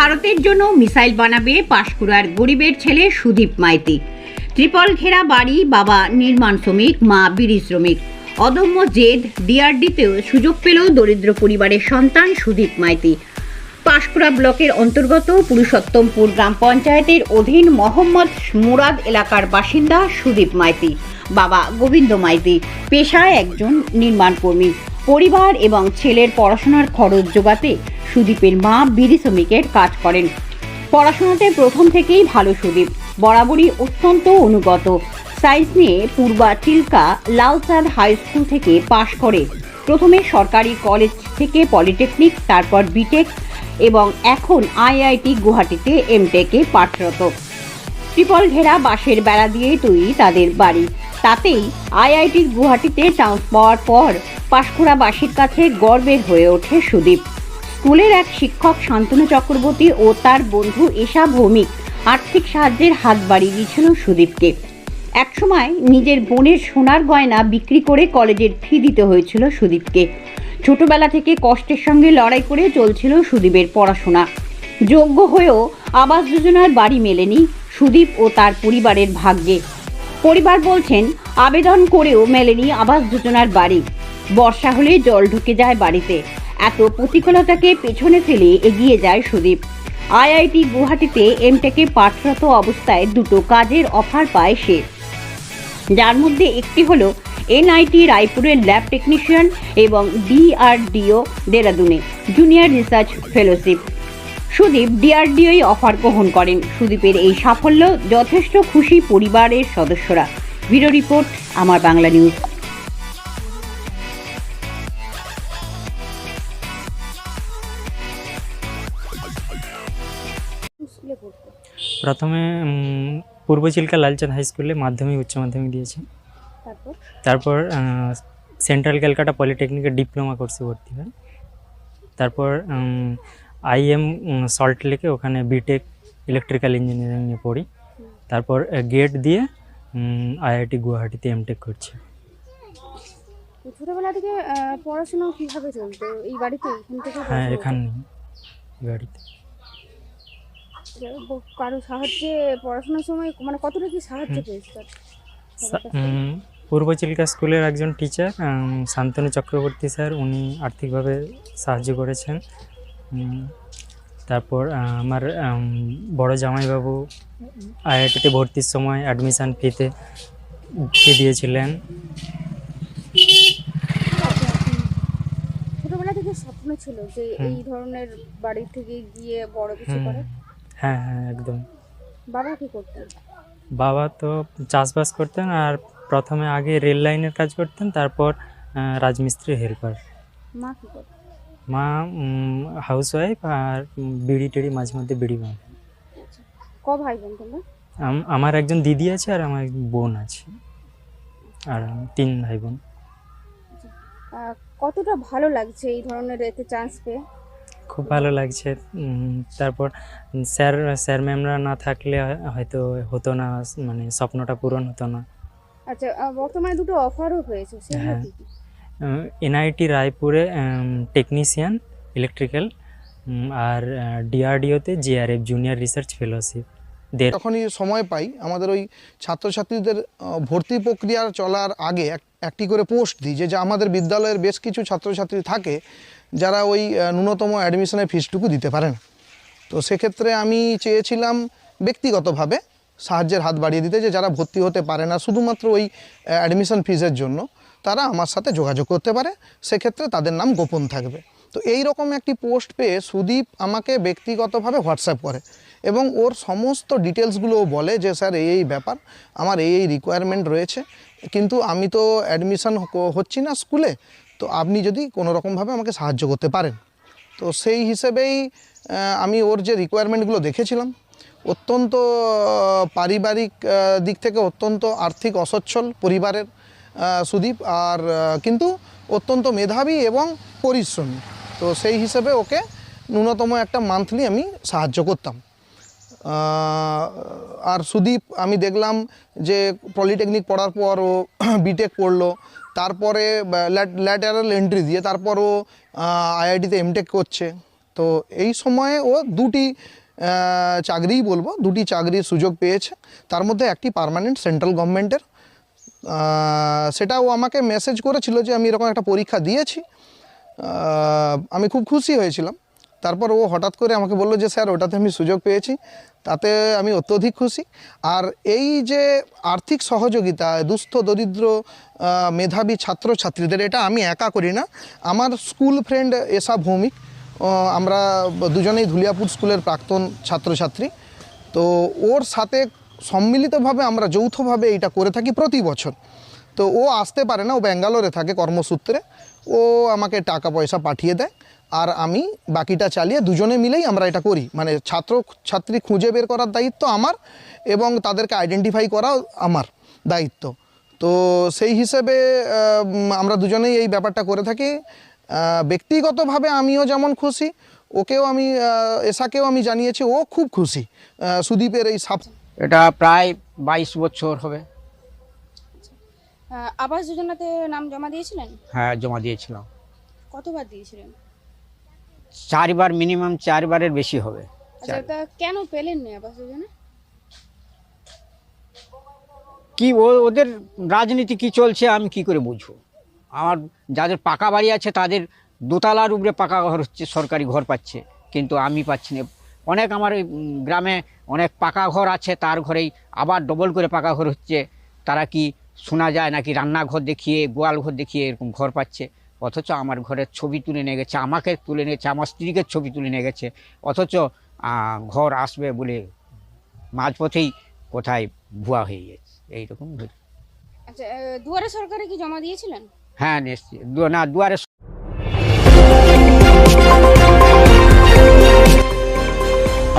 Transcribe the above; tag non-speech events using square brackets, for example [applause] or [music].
ভারতের জন্য মিসাইল বানাবে পাশকুড়ার গরিবের ছেলে সুদীপ মাইতি। ত্রিপল ঘেরা বাড়ি, বাবা নির্মাণ শ্রমিক, মা বিড়ি শ্রমিক। অদম্য জেদ, ডিআরডিতেও সুযোগ পেল দরিদ্র পরিবারের সন্তান সুদীপ মাইতি। পাশকুড়া ব্লকের অন্তর্গত পুরুষোত্তমপুর গ্রাম পঞ্চায়েতের অধীন মোহাম্মদ মুরাদ এলাকার বাসিন্দা সুদীপ মাইতি। বাবা গোবিন্দ মাইতি, পেশায় একজন নির্মাণ কর্মী পরিবার এবং ছেলের পড়াশোনার খরচ জোগাতে সুদীপের মা বিড়ি শ্রমিকের কাজ করেন। পড়াশোনাতে প্রথম থেকেই ভালো সুদীপ। বরাবরই অত্যন্ত অনুগত। সায়েন্স নিয়ে পূর্বা চিল্কা লালচাঁদ হাই স্কুল থেকে পাশ করে। প্রথমে সরকারি কলেজ থেকে পলিটেকনিক, তারপর বিটেক এবং এখন আইআইটি গুয়াহাটিতে এমটেকে পাঠরত। ট্রিপল ঘেরা বাঁশের বেড়া দিয়েই তৈরি তাদের বাড়ি। তাতেই আইআইটি গুয়াহাটিতে চান্স পাওয়ার পর পাশকুড়াবাসীর কাছে গর্বের হয়ে ওঠে সুদীপ। স্কুলের এক শিক্ষক শান্তনু চক্রবর্তী ও তার বন্ধু এশা ভৌমিক আর্থিক সাহায্যের হাত বাড়িয়ে দিয়েছিল সুদীপকে। একসময় নিজের বোনের সোনার গয়না বিক্রি করে কলেজের ফি দিতে হয়েছিল সুদীপকে। ছোটবেলা থেকে কষ্টের সঙ্গে লড়াই করে চলছিল সুদীপের পড়াশোনা। যোগ্য হয়েও আবাস যোজনার বাড়ি মেলেনি সুদীপ ও তার পরিবারের ভাগ্যে। পরিবার বলছেন, আবেদন করেও মেলেনি আবাস যোজনার বাড়ি। বর্ষা হলে জল ঢুকে যায় বাড়িতে। এত প্রতিকূলতাকে পেছনে ফেলে এগিয়ে যায় সুদীপ। আইআইটি গুয়াহাটিতে এমটেকে পাঠরত অবস্থায় দুটো কাজের অফার পায় সে। যার মধ্যে একটি হলো এনআইটি রায়পুরের ল্যাব টেকনিশিয়ান এবং ডিআরডিও দেরাদুনে, জুনিয়র রিসার্চ ফেলোশিপ। সুদীপ ডিআরডিওই অফার গ্রহণ করেন। সুদীপের এই সাফল্য যথেষ্ট খুশি পরিবারের সদস্যরা। ব্যুরো রিপোর্ট আমার বাংলা নিউজ। প্রথমে পূর্ব চিল্কা লালচাঁদ হাই স্কুলে মাধ্যমিক উচ্চ মাধ্যমিক দিয়েছি। তারপর? তারপর সেন্ট্রাল ক্যালকাটা পলিটেকনিকে ডিপ্লোমা কোর্সে ভর্তি হয়। তারপর আইএম সল্ট লেকে ওখানে বিটেক ইলেকট্রিক্যাল ইঞ্জিনিয়ারিং নিয়ে পড়ি। তারপর গেট দিয়ে আইআইটি গুয়াহাটিতে এমটেক করছি। ছোটবেলা থেকে পড়াশোনা কীভাবে চলতো? এই বাড়িতে? এখান থেকে হ্যাঁ এখানে করতো? কারও সাহায্যে পড়াশোনার সময় মানে কতটা কি সাহায্য পেয়েছে পূর্ব চিল্কা স্কুলের একজন টিচার শান্তনু চক্রবর্তী স্যার উনি আর্থিকভাবে সাহায্য করেছেন। তারপর আমার বড় জামাইবাবু আইআইটিতে ভর্তির সময় অ্যাডমিশান ফিতে ফি দিয়েছিলেন। ছোটবেলা থেকে স্বপ্ন ছিল যে এই ধরনের বাড়ি থেকে গিয়ে বড় কিছু করে। হ্যাঁ হ্যাঁ একদম। বাবা কি করতেন? বাবা তো চাষবাস করতেন আর প্রথমে আগে রেল লাইনের কাজ করতেন তারপর রাজমিস্ত্রি হেল্পার মা কি করতেন? মা হাউস ওয়াইফ আর বিড়ি টিড়ি মাঝে মধ্যে বিড়ি বাঁধে ক ভাই বোন তোমরা? আমার একজন দিদি আছে আর আমার বোন আছে। আর তিন ভাই বোন। কতটা ভালো লাগছে এই ধরনের এতে চান্স পেয়ে? খুব ভালো লাগছে। তারপর স্যার স্যার ম্যামরা না থাকলে হয়তো হতো না মানে স্বপ্নটা পূরণ হতো না। আচ্ছা বর্তমানে দুটো অফারও হয়েছে সেগুলো হ্যাঁ। কি? এনআইটি রায়পুরে টেকনিশিয়ান ইলেকট্রিক্যাল আর ডিআরডিওতে জিআরএফ জুনিয়র রিসার্চ ফেলোশিপ দেড় যখনই সময় পাই আমাদের ওই ছাত্রছাত্রীদের ভর্তি প্রক্রিয়া চলার আগে এক- একটি করে পোস্ট দিই যে যে আমাদের বিদ্যালয়ের বেশ কিছু ছাত্রছাত্রী থাকে যারা ওই ন্যূনতম অ্যাডমিশনের ফিসটুকু দিতে পারেন। তো সেক্ষেত্রে আমি চেয়েছিলাম ব্যক্তিগতভাবে সাহায্যের হাত বাড়িয়ে দিতে যে, যারা ভর্তি হতে পারে না, শুধুমাত্র ওই অ্যাডমিশন ফিজের জন্য। তারা আমার সাথে যোগাযোগ করতে পারে, সেক্ষেত্রে তাদের নাম গোপন থাকবে। তো এই রকম একটি পোস্ট পেয়ে সুদীপ আমাকে ব্যক্তিগতভাবে হোয়াটসঅ্যাপ করে এবং ওর সমস্ত ডিটেলসগুলো ও বলে যে, স্যার, এই এই ব্যাপার, আমার এই এই রিকোয়ারমেন্ট রয়েছে, কিন্তু আমি তো অ্যাডমিশন হচ্ছি না স্কুলে, তো আপনি যদি কোনো রকমভাবে আমাকে সাহায্য করতে পারেন। তো সেই হিসেবেই আমি ওর যে রিকোয়ারমেন্টগুলো দেখেছিলাম, অত্যন্ত পারিবারিক দিক থেকে অত্যন্ত আর্থিক অসচ্ছল পরিবারের সুদীপ, আর কিন্তু অত্যন্ত মেধাবী এবং পরিশ্রমী। তো সেই হিসেবে ওকে ন্যূনতম একটা মান্থলি আমি সাহায্য করতাম। আর সুদীপ, আমি দেখলাম যে পলিটেকনিক পড়ার পর ও [clears throat] বিটেক পড়ল, তারপরে ল্যাটারাল এন্ট্রি দিয়ে তারপর ও আইআইটিতে এমটেক করছে। তো এই সময়ে ও দুটি চাকরিই বলব, দুটি চাকরির সুযোগ পেয়েছে। তার মধ্যে একটি পার্মানেন্ট সেন্ট্রাল গভর্নমেন্টের আহ, সেটা ও আমাকে মেসেজ করেছিল যে আমি এরকম একটা পরীক্ষা দিয়েছি। আমি খুব খুশি হয়েছিলাম। তারপর ও হঠাৎ করে আমাকে বলল যে স্যার ওটাতে আমি সুযোগ পেয়েছি। তাতে আমি অত্যধিক খুশি। আর এই যে আর্থিক সহযোগিতা দুস্থ দরিদ্র মেধাবী ছাত্রছাত্রীদের এটা আমি একা করি না। আমার স্কুল ফ্রেন্ড এসা ভৌমিক আমরা দুজনেই ধুলিয়াপুর স্কুলের প্রাক্তন ছাত্রছাত্রী। তো ওর সাথে সম্মিলিতভাবে আমরা যৌথভাবে এইটা করে থাকি প্রতি বছর। তো ও আসতে পারে না, ও ব্যাঙ্গালোরে থাকে কর্মসূত্রে। ও আমাকে টাকা পয়সা পাঠিয়ে দেয় আর আমি বাকিটা চালিয়ে দুজনে মিলেই আমরা এটা করি। মানে ছাত্র, ছাত্রী খুঁজে বের করার দায়িত্ব আমার এবং তাদেরকে আইডেন্টিফাই করাও আমার দায়িত্ব। তো সেই হিসেবে আমরা দুজনেই এই ব্যাপারটা করে থাকি। ব্যক্তিগতভাবে আমিও যেমন খুশি, ওকেও আমি এসাকেও আমি জানিয়েছি, ও খুব খুশি। সুদীপের এই সাপ এটা প্রায় বাইশ বছর হবে। আহ, আবাস যোজনাতে নাম জমা দিয়েছিলেন? হ্যাঁ জমা দিয়েছিলাম। কতবার দিয়েছিলেন? চারবার মিনিমাম চারবারের বেশি হবে। আচ্ছা তা কেন পেলেন না আবাস যোজনা? কি ওদের রাজনীতি কি চলছে আমি কি করে বুঝব? আমার যাদের পাকা বাড়ি আছে তাদের দোতলার উপরে পাকা ঘর হচ্ছে সরকারি ঘর পাচ্ছে কিন্তু আমি পাচ্ছি না। অনেক আমার গ্রামে অনেক পাকা ঘর আছে তার ঘরেই আবার ডবল করে পাকা ঘর হচ্ছে। তারা কি শোনা যায় নাকি রান্নাঘর দেখিয়ে গোয়াল ঘর দেখিয়ে এরকম ঘর পাচ্ছে? অথচ আমার ঘরের ছবি তুলে নিয়ে গেছে আমাকে তুলে নিয়েছে আমার স্ত্রীকে ছবি তুলে নিয়ে গেছে। অথচ ঘর আসবে বলে মাঝপথেই কোথায় ভুয়া হয়ে গেছে। এইরকম। আচ্ছা দুয়ারে সরকারে কি জমা দিয়েছিলেন? হ্যাঁ নিশ্চয়ই। না দুয়ারে